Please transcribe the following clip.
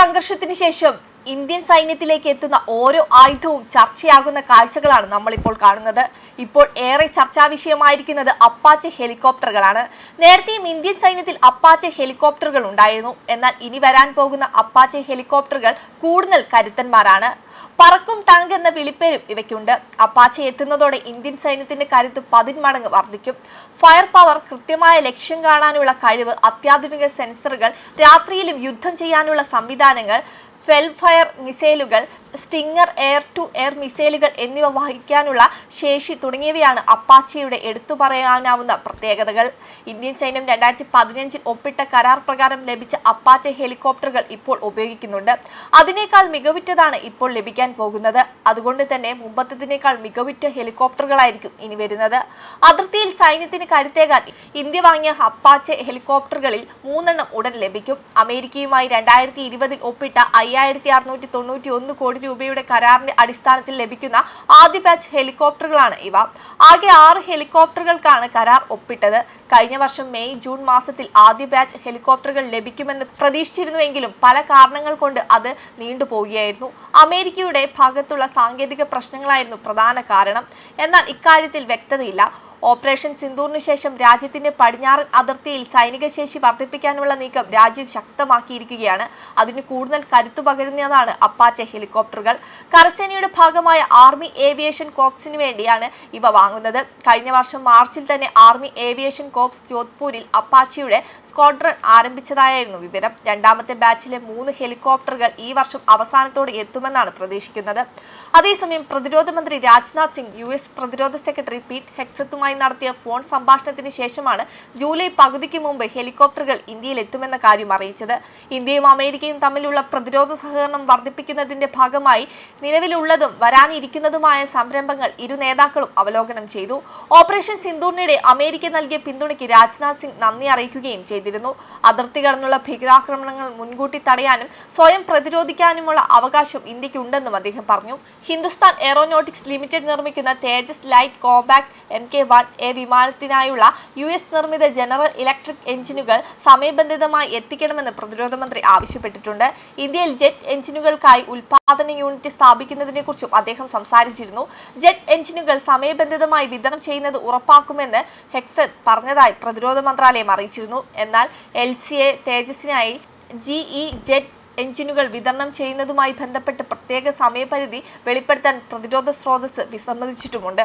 സംഘർഷത്തിന് ശേഷം ഇന്ത്യൻ സൈന്യത്തിലേക്ക് എത്തുന്ന ഓരോ ആയുധവും ചർച്ചയാകുന്ന കാഴ്ചകളാണ് നമ്മളിപ്പോൾ കാണുന്നത്. ഇപ്പോൾ ഏറെ ചർച്ചാ വിഷയമായിരിക്കുന്നത് അപ്പാച്ചെ ഹെലികോപ്റ്ററുകളാണ്. നേരത്തെയും ഇന്ത്യൻ സൈന്യത്തിൽ അപ്പാച്ചെ ഹെലികോപ്റ്ററുകൾ ഉണ്ടായിരുന്നു. എന്നാൽ ഇനി വരാൻ പോകുന്ന അപ്പാച്ചെ ഹെലികോപ്റ്ററുകൾ കൂടുതൽ കരുത്തന്മാരാണ്. പറക്കും ടാങ്ക് എന്ന വിളിപ്പേരും ഇവയ്ക്കുണ്ട്. അപ്പാച്ചെ എത്തുന്നതോടെ ഇന്ത്യൻ സൈന്യത്തിന്റെ കരുത്ത് പതിന്മടങ്ങ് വർദ്ധിക്കും. ഫയർ പവർ കൃത്യമായ ലക്ഷ്യം കാണാനുള്ള കഴിവ് അത്യാധുനിക സെൻസറുകൾ രാത്രിയിലും യുദ്ധം ചെയ്യാനുള്ള സംവിധാനങ്ങൾ ഫെൽ ഫയർ മിസൈലുകൾ സ്റ്റിങ്ങർ എയർ ടു എയർ മിസൈലുകൾ എന്നിവ വഹിക്കാനുള്ള ശേഷി തുടങ്ങിയവയാണ് അപ്പാച്ചിയുടെ എടുത്തു പറയാനാവുന്ന പ്രത്യേകതകൾ. ഇന്ത്യൻ സൈന്യം രണ്ടായിരത്തി പതിനഞ്ചിൽ ഒപ്പിട്ട കരാർ പ്രകാരം ലഭിച്ച അപ്പാച്ചെ ഹെലികോപ്റ്ററുകൾ ഇപ്പോൾ ഉപയോഗിക്കുന്നുണ്ട്. അതിനേക്കാൾ മികവുറ്റതാണ് ഇപ്പോൾ ലഭിക്കാൻ പോകുന്നത്. അതുകൊണ്ട് തന്നെ മുമ്പത്തതിനേക്കാൾ മികവുറ്റ ഹെലികോപ്റ്ററുകളായിരിക്കും ഇനി വരുന്നത്. അതിർത്തിയിൽ സൈന്യത്തിന് കരുത്തേകാൻ ഇന്ത്യ വാങ്ങിയ അപ്പാച്ചെ ഹെലികോപ്റ്ററുകളിൽ മൂന്നെണ്ണം ഉടൻ ലഭിക്കും. അമേരിക്കയുമായി രണ്ടായിരത്തി ഇരുപതിൽ ഒപ്പിട്ട അയ്യായിരത്തി അറുന്നൂറ്റി തൊണ്ണൂറ്റി ഒന്ന് കോടി രൂപയുടെ കരാറിന്റെ അടിസ്ഥാനത്തിൽ ലഭിക്കുന്ന ആദ്യ ബാച്ച് ഹെലികോപ്റ്ററുകളാണ് ഇവ. ആകെ ആറ് ഹെലികോപ്റ്ററുകൾക്കാണ് കരാർ ഒപ്പിട്ടത്. കഴിഞ്ഞ വർഷം മെയ് ജൂൺ മാസത്തിൽ ആദ്യ ബാച്ച് ഹെലികോപ്റ്ററുകൾ ലഭിക്കുമെന്ന് പ്രതീക്ഷിച്ചിരുന്നുവെങ്കിലും പല കാരണങ്ങൾ കൊണ്ട് അത് നീണ്ടുപോവുകയായിരുന്നു അമേരിക്കയുടെ ഭാഗത്തുള്ള സാങ്കേതിക പ്രശ്നങ്ങളായിരുന്നു പ്രധാന കാരണം. എന്നാൽ ഇക്കാര്യത്തിൽ വ്യക്തതയില്ല. ഓപ്പറേഷൻ സിന്ദൂറിന് ശേഷം രാജ്യത്തിന്റെ പടിഞ്ഞാറൻ അതിർത്തിയിൽ സൈനിക ശേഷി വർദ്ധിപ്പിക്കാനുള്ള നീക്കം രാജ്യം ശക്തമാക്കിയിരിക്കുകയാണ്. അതിന് കൂടുതൽ കരുത്തു പകരുന്നതാണ് അപ്പാച്ചെ ഹെലികോപ്റ്ററുകൾ. കരസേനയുടെ ഭാഗമായ ആർമി ഏവിയേഷൻ കോപ്സിന് വേണ്ടിയാണ് ഇവ വാങ്ങുന്നത്. കഴിഞ്ഞ വർഷം മാർച്ചിൽ തന്നെ ആർമി ഏവിയേഷൻ കോപ്സ് ജോധ്പൂരിൽ അപ്പാച്ചിയുടെ സ്ക്വാഡ്രൺ ആരംഭിച്ചതായിരുന്നു വിവരം. രണ്ടാമത്തെ ബാച്ചിലെ മൂന്ന് ഹെലികോപ്റ്ററുകൾ ഈ വർഷം അവസാനത്തോടെ എത്തുമെന്നാണ് പ്രതീക്ഷിക്കുന്നത്. അതേസമയം പ്രതിരോധ മന്ത്രി രാജ്നാഥ് സിംഗ് യു പ്രതിരോധ സെക്രട്ടറി പീറ്റ് ഹെക്സത്തുമായി നടത്തിയ ഫോൺ സംഭാഷണത്തിന് ശേഷമാണ് ജൂലൈ പകുതിക്ക് മുമ്പ് ഹെലികോപ്റ്ററുകൾ ഇന്ത്യയിൽ എത്തുമെന്ന കാര്യം അറിയിച്ചത്. ഇന്ത്യയും അമേരിക്കയും തമ്മിലുള്ള പ്രതിരോധ സഹകരണം വർദ്ധിപ്പിക്കുന്നതിന്റെ ഭാഗമായി നിലവിലുള്ളതും വരാനിരിക്കുന്നതുമായ സംരംഭങ്ങൾ ഇരു നേതാക്കളും അവലോകനം ചെയ്തു. ഓപ്പറേഷൻ സിന്ദൂറിനിടെ അമേരിക്ക നൽകിയ പിന്തുണയ്ക്ക് രാജ്നാഥ് സിംഗ് നന്ദി അറിയിക്കുകയും ചെയ്തിരുന്നു. അതിർത്തി കടന്നുള്ള ഭീകരാക്രമണങ്ങൾ മുൻകൂട്ടി തടയാനും സ്വയം പ്രതിരോധിക്കാനുമുള്ള അവകാശം ഇന്ത്യക്കുണ്ടെന്നും അദ്ദേഹം പറഞ്ഞു. ഹിന്ദുസ്ഥാൻ എയറോനോട്ടിക്സ് ലിമിറ്റഡ് നിർമ്മിക്കുന്ന Tejas light combat M K one A വിമാനത്തിനായുള്ള U S നിർമ്മിത ജനറൽ ഇലക്ട്രിക് എഞ്ചിനുകൾ സമയബന്ധിതമായി എത്തിക്കണമെന്ന് പ്രതിരോധ മന്ത്രി ആവശ്യപ്പെട്ടിട്ടുണ്ട്. ഇന്ത്യയിൽ ജെറ്റ് എഞ്ചിനുകൾക്കായി ഉൽപാദന യൂണിറ്റ് സ്ഥാപിക്കുന്നതിനെക്കുറിച്ചും അദ്ദേഹം സംസാരിച്ചിരുന്നു. ജെറ്റ് എഞ്ചിനുകൾ സമയബന്ധിതമായി വിതരണം ചെയ്യുന്നത് ഉറപ്പാക്കുമെന്ന് ഹെക്സത് പറഞ്ഞതായി പ്രതിരോധ മന്ത്രാലയം അറിയിച്ചിരുന്നു. എന്നാൽ എൽ സി എ തേജസിനായി ജി ഇ ജെറ്റ് എഞ്ചിനുകൾ വിതരണം ചെയ്യുന്നതുമായി ബന്ധപ്പെട്ട് പ്രത്യേക സമയപരിധി വെളിപ്പെടുത്താൻ പ്രതിരോധ സ്രോതസ് വിസമ്മതിച്ചിട്ടുമുണ്ട്.